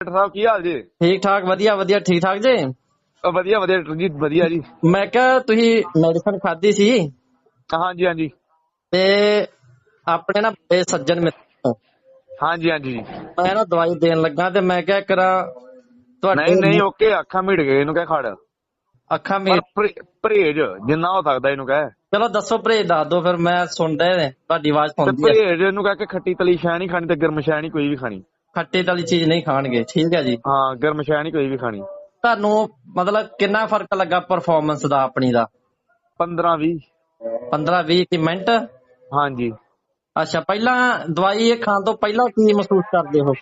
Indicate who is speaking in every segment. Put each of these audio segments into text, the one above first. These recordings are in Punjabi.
Speaker 1: ਡਾਕਟਰ ਸਾਹਿਬ ਕੀ ਹਾਲ ਜੀ?
Speaker 2: ਠੀਕ ਠਾਕ ਵਧੀਆ ਵਧੀਆ ਠੀਕ ਠਾਕ ਜੀ?
Speaker 1: ਅ, ਵਧੀਆ ਵਧੀਆ ਡਾਕਟਰ ਜੀ ਵਧੀਆ ਜੀ।
Speaker 2: ਮੈਂ ਕਿਹਾ ਤੁਸੀਂ ਮੈਡੀਸਨ ਖਾਧੀ ਸੀ?
Speaker 1: ਹਾਂਜੀ ਹਾਂਜੀ।
Speaker 2: ਤੇ ਆਪਣੇ ਨਾ ਬੜੇ ਸੱਜਣ ਮਿੱਤਰ
Speaker 1: ਹਾਂਜੀ ਹਾਂਜੀ।
Speaker 2: ਮੈਂ ਨਾ ਦਵਾਈ ਦੇਣ ਲੱਗਾ ਤੇ ਮੈਂ ਕਿਹਾ ਕਰਾਂ ਤੁਹਾਡੇ
Speaker 1: ਨਹੀਂ ਨਹੀਂ ਓਕੇ ਅੱਖਾਂ ਮਿਟ ਗਏ ਇਹਨੂੰ ਕਹਿ ਖੜ।
Speaker 2: ਅੱਖਾਂ
Speaker 1: ਪਰ
Speaker 2: ਮੇਰ
Speaker 1: ਪਰਹੇ- ਪਰਹੇਜ ਜਿੰਨਾ ਹੋ ਸਕਦਾ ਇਹਨੂੰ ਕਹਿ।
Speaker 2: ਚਲੋ ਦੱਸੋ ਪਰਹੇਜ ਦੱਸ ਦਿਓ ਫਿਰ ਮੈਂ ਸੁਣਦਾ ਤੁਹਾਡੀ ਆਵਾਜ਼
Speaker 1: ਤੇ
Speaker 2: ਸੁਣਦੀ ਹੈ
Speaker 1: ਪਰਹੇਜ ਇਹਨੂੰ ਕਹਿ ਕੇ ਖੱਟੀ ਤਲੀ ਸ਼ੈ ਨਹੀਂ ਖਾਣੀ ਤੇ ਗਰਮ ਸ਼ੈ ਨਹੀਂ ਕੋਈ ਵੀ ਖਾਣੀ।
Speaker 2: ਖੱਟੇ ਵਾਲੀ ਚੀਜ਼ ਨਹੀਂ ਖਾਣਗੇ ਠੀਕ ਹੈ ਜੀ।
Speaker 1: ਹਾਂ ਗਰਮ ਸ਼ੈ ਨਹੀਂ ਕੋਈ ਵੀ ਖਾਣੀ।
Speaker 2: ਤੁਹਾਨੂੰ ਮਤਲਬ ਕਿੰਨਾ ਫ਼ਰਕ ਲੱਗਾ ਪਰਫਾਰਮੈਂਸ ਦਾ ਆਪਣੀ ਦਾ?
Speaker 1: 15 20
Speaker 2: 15 20 ਮਿੰਟ?
Speaker 1: ਹਾਂਜੀ।
Speaker 2: ਅੱਛਾ ਪਹਿਲਾਂ ਦਵਾਈ ਇਹ ਖਾਣ ਤੋਂ ਪਹਿਲਾਂ ਕੀ ਮਹਿਸੂਸ ਕਰਦੇ ਹੋ?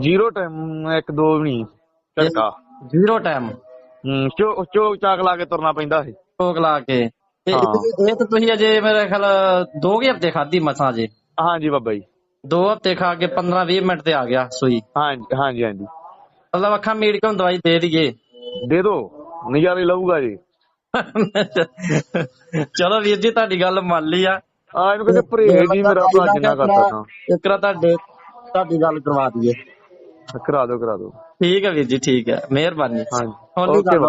Speaker 1: ਜ਼ੀਰੋ ਟਾਈਮ ਇੱਕ ਦੋ ਵੀ ਨਹੀਂ ਝਟਕਾ।
Speaker 2: ਜ਼ੀਰੋ ਟਾਈਮ
Speaker 1: ਹੂੰ ਚੋ ਚੋਕ ਚਾਕ ਲਾ ਕੇ ਤੁਰਨਾ ਪੈਂਦਾ ਸੀ।
Speaker 2: ਟੋਕ ਲਾ ਕੇ। ਤੇ। ਇਹ ਤਾਂ ਤੁਸੀਂ ਅਜੇ ਮੇਰੇ ਖਿਆਲ ਦੋ ਕੁ ਹਫ਼ਤੇ ਖਾਧੀ ਮਸਾਂ ਜੇ
Speaker 1: ਹਾਂਜੀ ਬਾਬਾ ਜੀ।
Speaker 2: ਦੋ ਹਫ਼ਤੇ ਖਾ ਕੇ 15 20 ਮਿੰਟ ਤੇ ਆ ਗਿਆ ਸੂਈ।
Speaker 1: ਹਾਂਜੀ ਹਾਂਜੀ ਹਾਂਜੀ।
Speaker 2: ਮਤਲਬ ਅੱਖਾਂ ਮੀਟ ਕੇ ਹੁਣ ਦਵਾਈ ਦੇ ਦਈਏ।
Speaker 1: ਦੇ ਦੋ ਨਜ਼ਾਰੇ ਲਊਗਾ ਜੀ।
Speaker 2: ਚਲੋ ਵੀਰ ਜੀ ਤੁਹਾਡੀ ਗੱਲ ਮੰਨ ਲਈ ਆ।
Speaker 1: ਆ ਇਹਨੂੰ ਕਹਿੰਦੇ ਪਰਹੇਜ ਹੀ ਮੇਰਾ ਭਰਾ ਜਿੰਨਾ ਕਰ ਸਕਦਾ।
Speaker 2: ਇੱਕ ਰਾ ਤੁਹਾਡੇ ਤੁਹਾਡੀ ਗੱਲ ਕਰਵਾ ਦਈਏ।
Speaker 1: ਕਰਾ ਦਿਓ ਕਰਾ ਦਿਓ।
Speaker 2: ਠੀਕ ਹੈ ਵੀਰ ਜੀ ਠੀਕ ਹੈ ਮਿਹਰਬਾਨੀ।
Speaker 1: ਹਾਂਜੀ। ਓਕੇ
Speaker 2: ਗੱਲ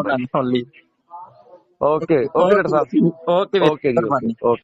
Speaker 1: ਓਕੇ ਓਕੇ ਡਾਕਟਰ ਸਾਹਿਬ।
Speaker 2: ਓਕੇ ਵੀਰ ਮਿਹਰਬਾਨੀ।
Speaker 1: ਓਕੇ।